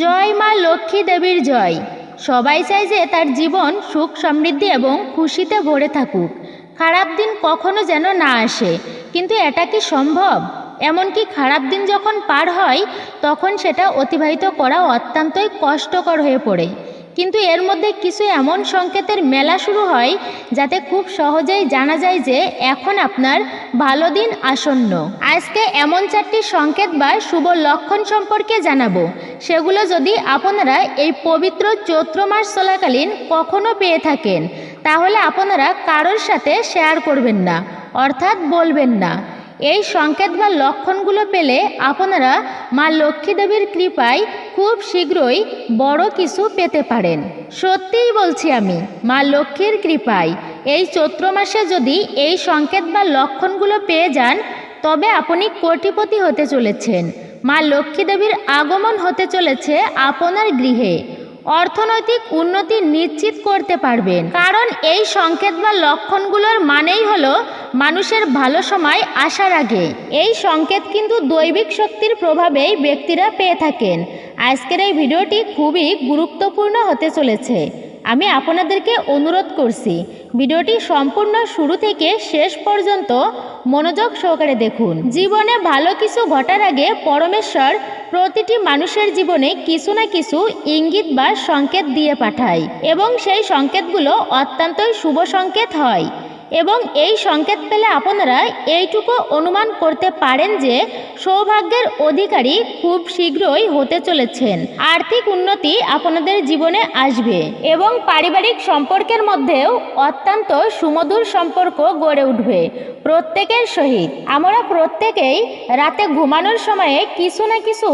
জয় মা লক্ষ্মী দেবীর জয়। সবাই চায় যে তার জীবন সুখ সমৃদ্ধি এবং খুশিতে ভরে থাকুক। খারাপ দিন কখনো যেন না আসে, কিন্তু এটা কি সম্ভব? এমনকি খারাপ দিন যখন পার হয়, তখন সেটা অতিবাহিত করা অত্যন্তই কষ্টকর হয়ে পড়ে। কিন্তু এর মধ্যে কিছু এমন সংকেতের মেলা শুরু হয় যাতে খুব সহজেই জানা যায় যে এখন আপনার ভালো দিন আসন্ন। আজকে এমন চারটি সংকেত বা শুভ লক্ষণ সম্পর্কে জানাব। সেগুলো যদি আপনারা এই পবিত্র চৈত্র মাস চলাকালীন কখনো পেয়ে থাকেন, তাহলে আপনারা কারোর সাথে শেয়ার করবেন না, অর্থাৎ বলবেন না। এই সংকেত বা লক্ষণগুলো পেলে আপনারা মা লক্ষ্মী দেবীর কৃপায় খুব শীঘ্রই বড় কিছু পেতে পারেন। সত্যিই বলছি আমি, মা লক্ষ্মীর কৃপায় এই চৈত্র মাসে যদি এই সংকেত বা লক্ষণগুলো পেয়ে যান, তবে আপনি কোটিপতি হতে চলেছেন। মা লক্ষ্মী দেবীর আগমন হতে চলেছে আপনার গৃহে। অর্থনৈতিক উন্নতি নিশ্চিত করতে পারবেন। কারণ এই সংকেত বা লক্ষণগুলোর মানেই হলো মানুষের ভালো সময় আসার আগে। এই সংকেত কিন্তু দৈবিক শক্তির প্রভাবেই ব্যক্তিরা পেয়ে থাকেন। আজকের এই ভিডিওটি খুবই গুরুত্বপূর্ণ হতে চলেছে। আমি আপনাদেরকে অনুরোধ করছি, ভিডিওটি সম্পূর্ণ শুরু থেকে শেষ পর্যন্ত মনোযোগ সহকারে দেখুন। জীবনে ভালো কিছু ঘটার আগে পরমেশ্বর প্রতিটি মানুষের জীবনে কিছু না কিছু ইঙ্গিত বা সংকেত দিয়ে পাঠায় এবং সেই সংকেতগুলো অত্যন্তই শুভ সংকেত হয়। এবং এই সংকেত পেলে আপনারা এইটুকু অনুমান করতে পারেন যে সৌভাগ্যের অধিকারী খুব শীঘ্রই হতে চলেছেন। আর্থিক উন্নতি আপনাদের জীবনে আসবে এবং পারিবারিক সম্পর্কের মধ্যেও অত্যন্ত সুমধুর সম্পর্ক গড়ে উঠবে। প্রত্যেকের সহিত। আমরা প্রত্যেকেই রাতে ঘুমানোর সময়ে কিছু না কিছু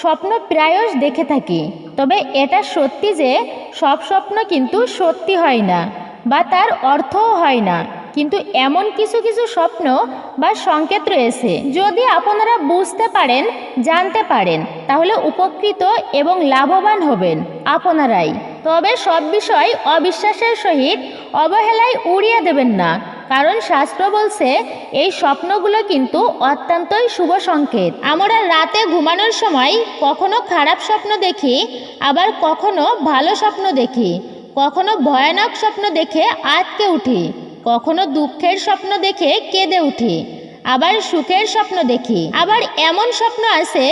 স্বপ্ন প্রায়শ দেখে থাকি। তবে এটা সত্যি যে সব স্বপ্ন কিন্তু সত্যি হয় না বা তার অর্থও হয় না। কিন্তু এমন কিছু কিছু স্বপ্ন বা সংকেত রয়েছে যদি আপনারা বুঝতে পারেন, জানতে পারেন, তাহলে উপকৃত এবং লাভবান হবেন আপনারাই। তবে সব বিষয় অবিশ্বাসের সহিত অবহেলায় উড়িয়ে দেবেন না, কারণ শাস্ত্র বলছে, এই স্বপ্নগুলো কিন্তু অত্যন্তই শুভ সংকেত। আমরা রাতে ঘুমানোর সময় কখনো খারাপ স্বপ্ন দেখি, আবার কখনো ভালো স্বপ্ন দেখি। কখনো ভয়ানক স্বপ্ন দেখে আটকে উঠি। কখনো দুঃখের স্বপ্ন দেখে কেঁদে উঠি, আবার সুখের স্বপ্ন দেখি। আবার এমন স্বপ্ন আছে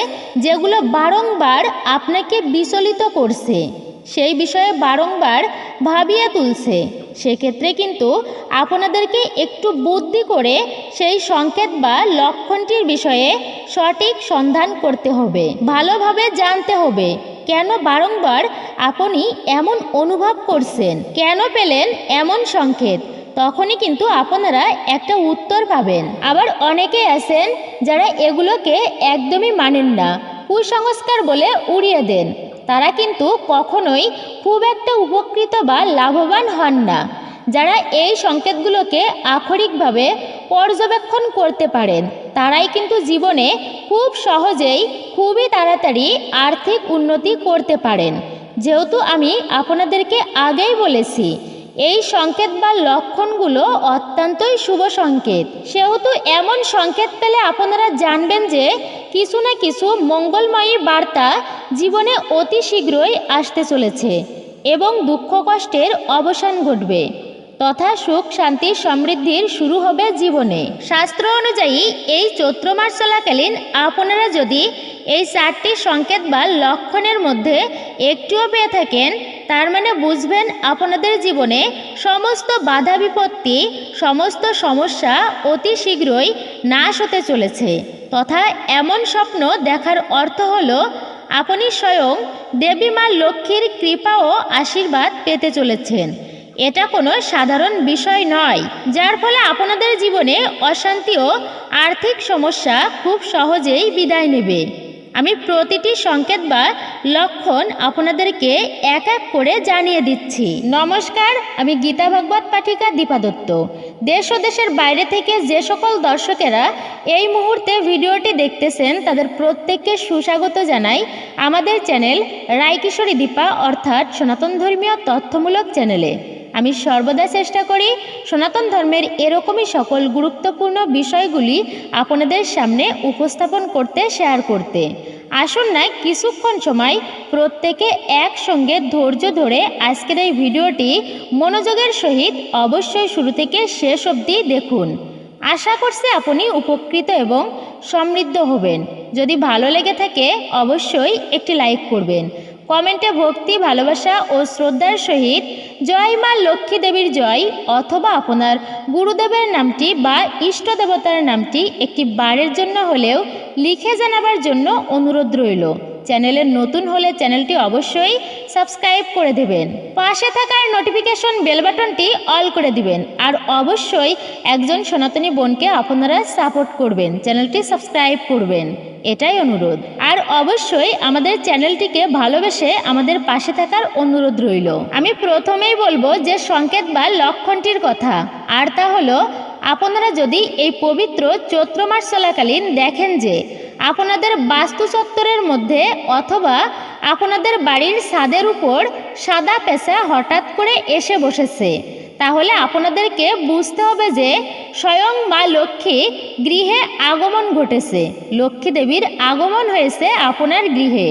যেগুলো বারংবার আপনাকে বিচলিত করছে, সেই বিষয়ে বারংবার ভাবিয়ে তুলছে। সেক্ষেত্রে কিন্তু আপনাদেরকে একটু বুদ্ধি করে সেই সংকেত বা লক্ষণটির বিষয়ে সঠিক সন্ধান করতে হবে, ভালোভাবে জানতে হবে, কেন বারংবার আপনি এমন অনুভব করছেন, কেন পেলেন এমন সংকেত। তখনই কিন্তু আপনারা একটা উত্তর পাবেন। আবার অনেকে আছেন যারা এগুলোকে একদমই মানেন না, কুসংস্কার বলে উড়িয়ে দেন। তারা কিন্তু কখনোই খুব একটা উপকৃত বা লাভবান হন না। যারা এই সংকেতগুলোকে আক্ষরিকভাবে পর্যবেক্ষণ করতে পারেন, তারাই কিন্তু জীবনে খুব সহজেই খুবই তাড়াতাড়ি আর্থিক উন্নতি করতে পারেন। যেহেতু আমি আপনাদেরকে আগেই বলেছি এই সংকেত বা লক্ষণগুলো অত্যন্তই শুভ সংকেত। সেহেতু এমন সংকেত পেলে আপনারা জানবেন যে কিছু না কিছু মঙ্গলময়ী বার্তা জীবনে অতি শীঘ্রই আসতে চলেছে এবং দুঃখ কষ্টের অবসান ঘটবে। তথা সুখ, শান্তি, সমৃদ্ধির শুরু হবে জীবনে। শাস্ত্র অনুযায়ী, এই চৈত্র মাস চলাকালীন আপনারা যদি এই চারটি সংকেত বা লক্ষণের মধ্যে একটুও পেয়ে থাকেন, তার মানে বুঝবেন আপনাদের জীবনে সমস্ত বাধা বিপত্তি, সমস্ত সমস্যা অতি শীঘ্রই নাশ হতে চলেছে। তথা এমন স্বপ্ন দেখার অর্থ হলো, আপনি স্বয়ং দেবী মা লক্ষ্মীর কৃপা ও আশীর্বাদ পেতে চলেছেন। এটা কোনো সাধারণ বিষয় নয়, যার ফলে আপনাদের জীবনে অশান্তি ও আর্থিক সমস্যা খুব সহজেই বিদায় নেবে। আমি প্রতিটি সংকেত বা লক্ষণ আপনাদেরকে এক এক করে জানিয়ে দিচ্ছি। নমস্কার, আমি গীতা ভাগবত পাঠিকা দীপা দত্ত। দেশ ও দেশের বাইরে থেকে যে সকল দর্শকেরা এই মুহূর্তে ভিডিওটি দেখতেছেন, তাদের প্রত্যেককে সুস্বাগত জানাই আমাদের চ্যানেল রায়কিশোরী দীপা, অর্থাৎ সনাতন ধর্মীয় তথ্যমূলক চ্যানেলে। আমি সর্বদা চেষ্টা করি সনাতন ধর্মের এরকমই সকল গুরুত্বপূর্ণ বিষয়গুলি আপনাদের সামনে উপস্থাপন করতে শেয়ার করতে। আসুন না, কিছুক্ষণ সময় প্রত্যেকে একসঙ্গে ধৈর্য ধরে আজকের এই ভিডিওটি মনোযোগের সহিত অবশ্যই শুরু থেকে শেষ অবধি দেখুন। আশা করছি আপনি উপকৃত এবং সমৃদ্ধ হবেন। যদি ভালো লেগে থাকে, অবশ্যই একটি লাইক করবেন। কমেন্টে ভক্তি, ভালোবাসা ও শ্রদ্ধার সহিত জয় মা লক্ষ্মী দেবীর জয় অথবা আপনার গুরুদেবের নামটি বা ইষ্ট দেবতার নামটি একটি বারের জন্য হলেও লিখে জানাবার জন্য অনুরোধ রইল। চ্যানেলের নতুন হলে চ্যানেলটি অবশ্যই সাবস্ক্রাইব করে দেবেন। পাশে থাকার নোটিফিকেশন বেল বাটনটি অল করে দিবেন। আর অবশ্যই একজন সনাতনী বোনকে আপনারা সাপোর্ট করবেন, চ্যানেলটি সাবস্ক্রাইব করবেন। এটাই অনুরোধ। আর অবশ্যই আমাদের চ্যানেলটিকে ভালোবেসে আমাদের পাশে থাকার অনুরোধ রইল। আমি প্রথমেই বলব যে সংকেত বা লক্ষণটির কথা। আর তা হলো, আপনারা যদি এই পবিত্র চৈত্র মাস চলাকালীন দেখেন যে আপনাদের বাস্তু চত্বরের মধ্যে অথবা আপনাদের বাড়ির ছাদের উপর সাদা পেঁচা হঠাৎ করে এসে বসেছে। তাহলে আপনাদেরকে বুঝতে হবে যে স্বয়ং মা লক্ষ্মী গৃহে আগমন ঘটেছে। লক্ষ্মী দেবীর আগমন হয়েছে আপনার গৃহে।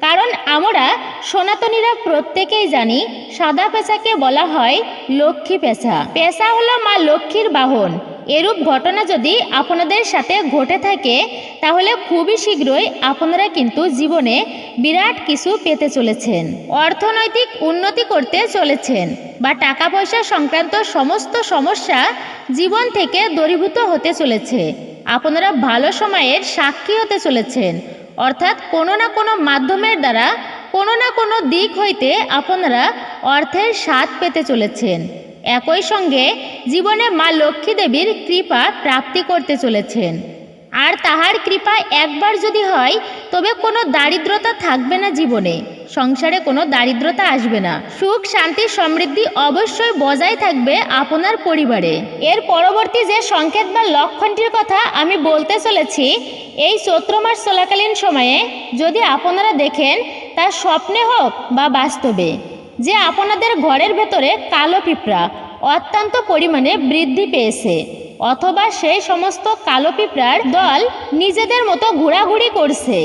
কারণ আমরা সনাতনীরা প্রত্যেকেই জানি সাদা পেঁচাকে বলা হয় লক্ষ্মী পেঁচা। পেঁচা হলো মা লক্ষ্মীর বাহন। এরূপ ঘটনা যদি আপনাদের সাথে ঘটে থাকে, তাহলে খুবই শীঘ্রই আপনারা কিন্তু জীবনে বিরাট কিছু পেতে চলেছেন। অর্থনৈতিক উন্নতি করতে চলেছেন বা টাকা পয়সা সংক্রান্ত সমস্ত সমস্যা জীবন থেকে দূরীভূত হতে চলেছে। আপনারা ভালো সময়ের সাক্ষী হতে চলেছেন। অর্থাৎ কোনো না কোনো মাধ্যমের দ্বারা কোনো না কোনো দিক হইতে আপনারা অর্থের স্বাদ পেতে চলেছেন। একই সঙ্গে জীবনে মা লক্ষ্মী দেবীর কৃপা প্রাপ্তি করতে চলেছেন। আর তাহার কৃপা একবার যদি হয়, তবে কোনো দারিদ্রতা থাকবে না জীবনে। সংসারে কোনো দারিদ্রতা আসবে না। সুখ, শান্তি, সমৃদ্ধি অবশ্যই বজায় থাকবে আপনার পরিবারে। এর পরবর্তী যে সংকেত বা লক্ষণটির কথা আমি বলতে চলেছি, এই চৈত্র মাস চলাকালীন সময়ে যদি আপনারা দেখেন, তা স্বপ্নে হোক বা বাস্তবে। যে আপনাদের ঘরের ভেতরে কালো পিঁপড়া অত্যন্ত পরিমাণে বৃদ্ধি পেয়েছে, অথবা সেই সমস্ত কালো পিঁপড়ার দল নিজেদের মতো ঘোরাঘুরি করছে,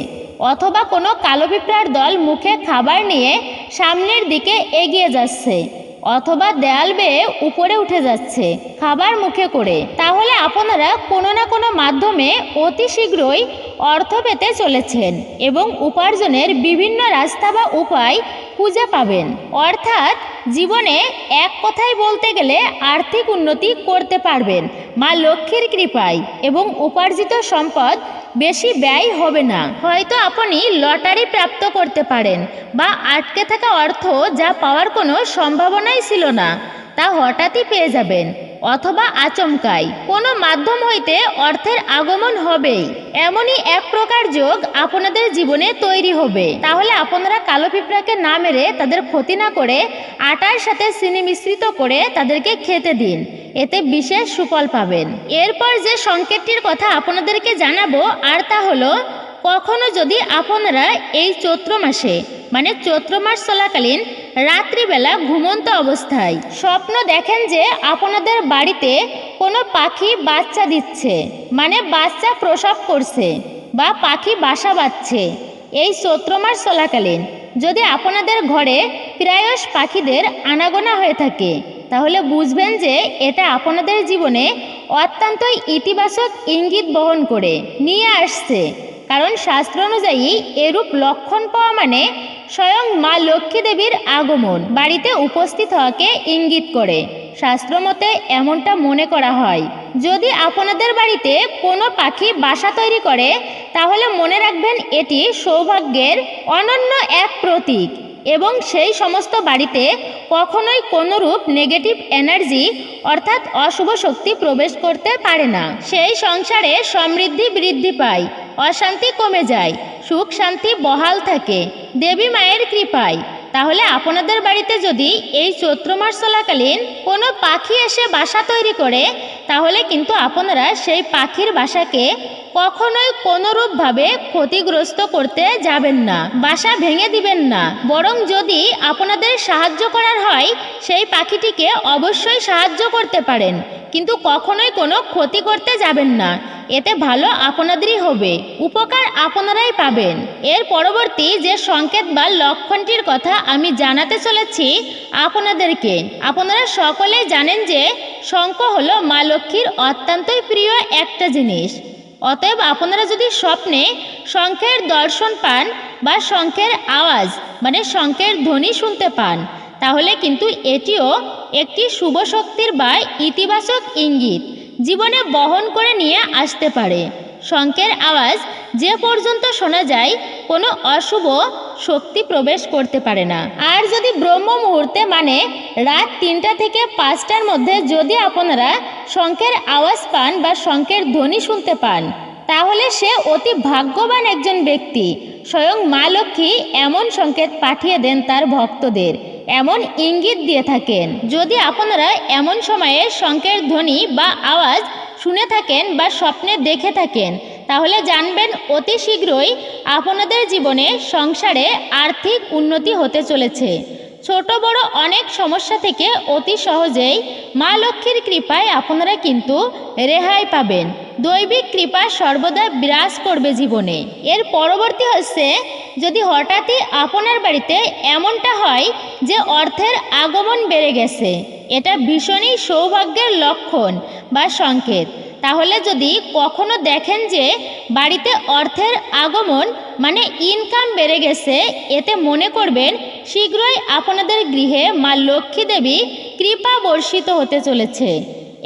অথবা কোনো কালো পিঁপড়ার দল মুখে খাবার নিয়ে সামনের দিকে এগিয়ে যাচ্ছে। অথবা দেয়াল বেয়ে উপরে উঠে যাচ্ছে খাবার মুখে করে। তাহলে আপনারা কোনো না কোনো মাধ্যমে অতি শীঘ্রই অর্থ পেতে চলেছেন এবং উপার্জনের বিভিন্ন রাস্তা বা উপায় খুঁজে পাবেন। অর্থাৎ জীবনে এক কথায় বলতে গেলে আর্থিক উন্নতি করতে পারবেন। মা লক্ষ্মীর কৃপায় এবং উপার্জিত সম্পদ বেশি ব্যয় হবে না। হয়তো আপনি লটারি প্রাপ্ত করতে পারেন বা আটকে থাকা অর্থ যা পাওয়ার কোনো সম্ভাবনাই ছিল না, তা হঠাৎই পেয়ে যাবেন। অথবা আচমকাই। কোনো মাধ্যম হইতে অর্থের আগমন হবেই এমনই এক প্রকার যোগ আপনাদের জীবনে তৈরি হবে। তাহলে আপনারা কালো পিঁপড়াকে না মেরে তাদের ক্ষতি না করে আটার সাথে চিনি মিশ্রিত করে তাদেরকে খেতে দিন। এতে বিশেষ সুফল পাবেন। এরপর যে সংকেতটির কথা আপনাদেরকে জানাব, আর তা হলো কখনো যদি আপনারা এই চৈত্র মাসে মানে চৈত্র মাস চলাকালীন রাত্রিবেলা ঘুমন্ত অবস্থায় স্বপ্ন দেখেন যে আপনাদের বাড়িতে কোনো পাখি বাচ্চা দিচ্ছে মানে বাচ্চা প্রসব করছে বা পাখি বাসা বাঁধছে। এই চৈত্র মাস চলাকালীন যদি আপনাদের ঘরে প্রায়শ পাখিদের আনাগোনা হয়ে থাকে, তাহলে বুঝবেন যে এটা আপনাদের জীবনে অত্যন্তই ইতিবাচক ইঙ্গিত বহন করে নিয়ে আসছে। কারণ শাস্ত্র অনুযায়ী এরূপ লক্ষণ পাওয়া মানে স্বয়ং মা লক্ষ্মী দেবীর আগমন, বাড়িতে উপস্থিত হওয়াকে ইঙ্গিত করে। শাস্ত্র মতে এমনটা মনে করা হয়। যদি আপনাদের বাড়িতে কোনো পাখি বাসা তৈরি করে, তাহলে মনে রাখবেন এটি সৌভাগ্যের অনন্য এক প্রতীক। এবং সেই সমস্ত বাড়িতে কখনোই কোনোরূপ নেগেটিভ এনার্জি অর্থাৎ অশুভ শক্তি প্রবেশ করতে পারে না। সেই সংসারে সমৃদ্ধি বৃদ্ধি পায়, অশান্তি কমে যায়, সুখ শান্তি বহাল থাকে, দেবী মায়ের কৃপায়। তাহলে আপনাদের বাড়িতে যদি এই চৈত্র মাস চলাকালীন কোনো পাখি এসে বাসা তৈরি করে, তাহলে কিন্তু আপনারা সেই পাখির বাসাকে কখনোই কোনোরূপভাবে ক্ষতিগ্রস্ত করতে যাবেন না, বাসা ভেঙে দিবেন না। বরং যদি আপনাদের সাহায্য করার হয়, সেই পাখিটিকে অবশ্যই সাহায্য করতে পারেন। কিন্তু কখনোই কোনো ক্ষতি করতে যাবেন না। এতে ভালো আপনাদেরই হবে। উপকার আপনারাই পাবেন। এর পরবর্তী যে সংকেত বা লক্ষণটির কথা আমি জানাতে চলেছি আপনাদেরকে। আপনারা সকলেই জানেন যে শঙ্খ হলো মা লক্ষ্মীর অত্যন্তই প্রিয় একটা জিনিস। অতএব আপনারা যদি স্বপ্নে শঙ্খের দর্শন পান বা শঙ্খের আওয়াজ মানে শঙ্খের ধ্বনি শুনতে পান, তাহলে কিন্তু এটিও একটি শুভ শক্তির বা ইতিবাচক ইঙ্গিত, জীবনে বহন করে নিয়ে আসতে পারে। শঙ্খের আওয়াজ যে পর্যন্ত শোনা যায় কোনো অশুভ শক্তি প্রবেশ করতে পারে না। আর যদি ব্রহ্ম মুহূর্তে মানে রাত তিনটা থেকে পাঁচটার মধ্যে যদি আপনারা শঙ্খের আওয়াজ পান বা শঙ্খের ধ্বনি শুনতে পান, তাহলে সে অতি ভাগ্যবান একজন ব্যক্তি। স্বয়ং মা লক্ষ্মী এমন সংকেত পাঠিয়ে দেন তার ভক্তদের, এমন ইঙ্গিত দিয়ে থাকেন। যদি আপনারা এমন সময়ে শঙ্কের ধ্বনি বা আওয়াজ শুনে থাকেন বা স্বপ্নে দেখে থাকেন তাহলে জানবেন অতি শীঘ্রই আপনাদের জীবনে সংসারে আর্থিক উন্নতি হতে চলেছে। ছোট বড় অনেক সমস্যা থেকে অতি সহজেই মা লক্ষ্মীর কৃপায় আপনারা কিন্তু রেহাই পাবেন। দৈবিক কৃপা সর্বদা বিরাজ করবে জীবনে। এর পরবর্তী হচ্ছে, যদি হঠাৎই আপনার বাড়িতে এমনটা হয় যে অর্থের আগমন বেড়ে গেছে, এটা ভীষণই সৌভাগ্যের লক্ষণ বা সংকেত। তাহলে যদি কখনো দেখেন যে বাড়িতে অর্থের আগমন মানে ইনকাম বেড়ে গেছে, এতে মনে করবেন শীঘ্রই আপনাদের গৃহে মা লক্ষ্মী দেবী কৃপা বর্ষিত হতে চলেছে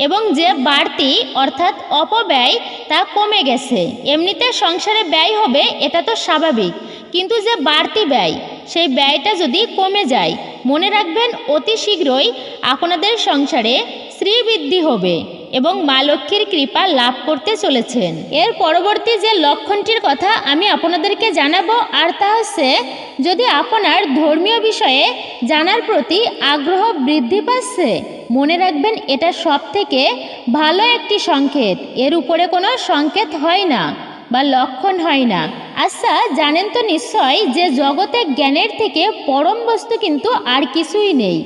এবং যে বাড়তি, অর্থাৎ অপব্যয়, তা কমে গেছে। এমনিতে সংসারে ব্যয় হবে, এটা তো স্বাভাবিক। কিন্তু যে বাড়তি ব্যয়, সেই ব্যয়টা যদি কমে যায়, মনে রাখবেন অতি শীঘ্রই আপনাদের সংসারে শ্রীবৃদ্ধি হবে। এবং মা লক্ষ্মীর কৃপা লাভ করতে চলেছেন। এর পরবর্তী যে লক্ষণটির কথা আমি আপনাদেরকে জানাব, আর তা হচ্ছে, যদি আপনার ধর্মীয় বিষয়ে জানার প্রতি আগ্রহ বৃদ্ধি পাচ্ছে, মনে রাখবেন এটা সব থেকে ভালো একটি সংকেত। এর উপরে কোনো সংকেত হয় না বা লক্ষণ হয় না। আচ্ছা জানেন তো নিশ্চয় যে জগতে জ্ঞানের থেকে পরম বস্তু কিন্তু আর কিছুই নেই।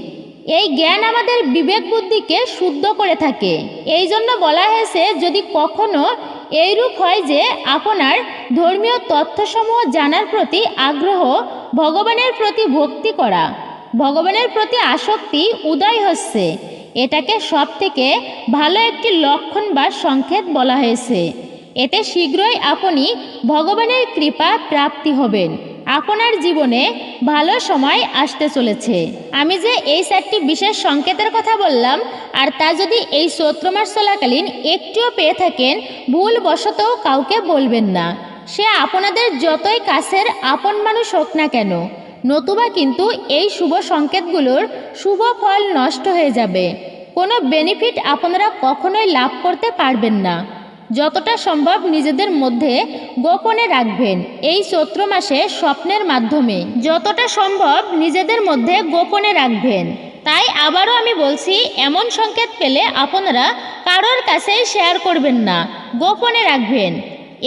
এই জ্ঞান আমাদের বিবেক বুদ্ধিকে শুদ্ধ করে থাকে। এই জন্য বলা হয়েছে, যদি কখনো এইরূপ হয় যে আপনার ধর্মীয় তথ্যসমূহ জানার প্রতি আগ্রহ, ভগবানের প্রতি ভক্তি করা, ভগবানের প্রতি আসক্তি উদয় হচ্ছে, এটাকে সব থেকে ভালো একটি লক্ষণ বা সংকেত বলা হয়েছে। এতে শীঘ্রই আপনি ভগবানের কৃপা প্রাপ্তি হবেন। আপনার জীবনে ভালো সময় আসতে চলেছে। আমি যে এই চারটি বিশেষ সংকেতের কথা বললাম, আর তা যদি এই চৈত্র মাস চলাকালীন একটিও পেয়ে থাকেন, ভুলবশত কাউকে বলবেন না। সে আপনাদের যতই কাছের আপন মানুষ হোক না কেন, নতুবা কিন্তু এই শুভ সংকেতগুলোর শুভ ফল নষ্ট হয়ে যাবে। কোনো বেনিফিট আপনারা কখনোই লাভ করতে পারবেন না। যতটা সম্ভব নিজেদের মধ্যে গোপনে রাখবেন। এই চৈত্র মাসে স্বপ্নের মাধ্যমে। যতটা সম্ভব নিজেদের মধ্যে গোপনে রাখবেন। তাই আবারও আমি বলছি, এমন সংকেত পেলে আপনারা কারোর কাছেই শেয়ার করবেন না, গোপনে রাখবেন।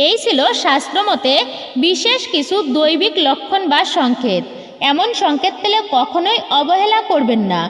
এই ছিল শাস্ত্রমতে বিশেষ কিছু দৈবিক লক্ষণ বা সংকেত। এমন সংকেত পেলে কখনোই অবহেলা করবেন না,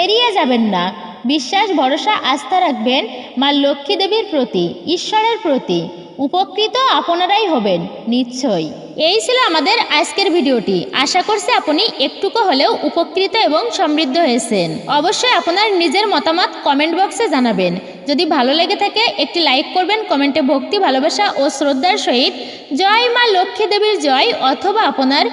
এড়িয়ে যাবেন না বিশ্বাস, ভরসা, আস্থা রাখবেন, মা লক্ষ্মী দেবীর প্রতি, ঈশ্বরের প্রতি। উপকৃত আপনারাই হবেন, নিশ্চয়ই। এই ছিল আমাদের আজকের ভিডিওটি। আশা করছি আপনি একটুকু হলেও উপকৃত এবং সমৃদ্ধ হয়েছেন। অবশ্যই আপনার নিজের মতামত কমেন্ট বক্সে জানাবেন। যদি ভালো লেগে থাকে, একটি লাইক করবেন কমেন্টে ভক্তি, ভালোবাসা ও শ্রদ্ধার সহিত জয় মা লক্ষ্মী দেবীর জয় অথবা আপনার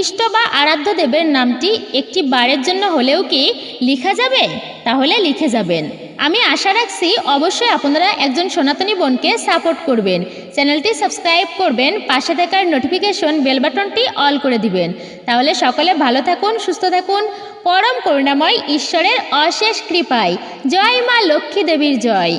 ইষ্ট বা আরাধ্য দেবের নামটি একটি বারের জন্য হলেও কি লিখা যাবে? তাহলে লিখে যাবেন। আমি আশা রাখছি অবশ্যই আপনারা একজন সনাতনী বোনকে সাপোর্ট করবেন। চ্যানেলটি সাবস্ক্রাইব করবেন, পাশে থাকার নোটিফিকেশন বেল বাটনটি অল করে দিবেন। তাহলে সকলে ভালো থাকুন, সুস্থ থাকুন। পরম করুণাময় ঈশ্বরের অশেষ কৃপায়। জয় মা লক্ষ্মী দেবীর জয়।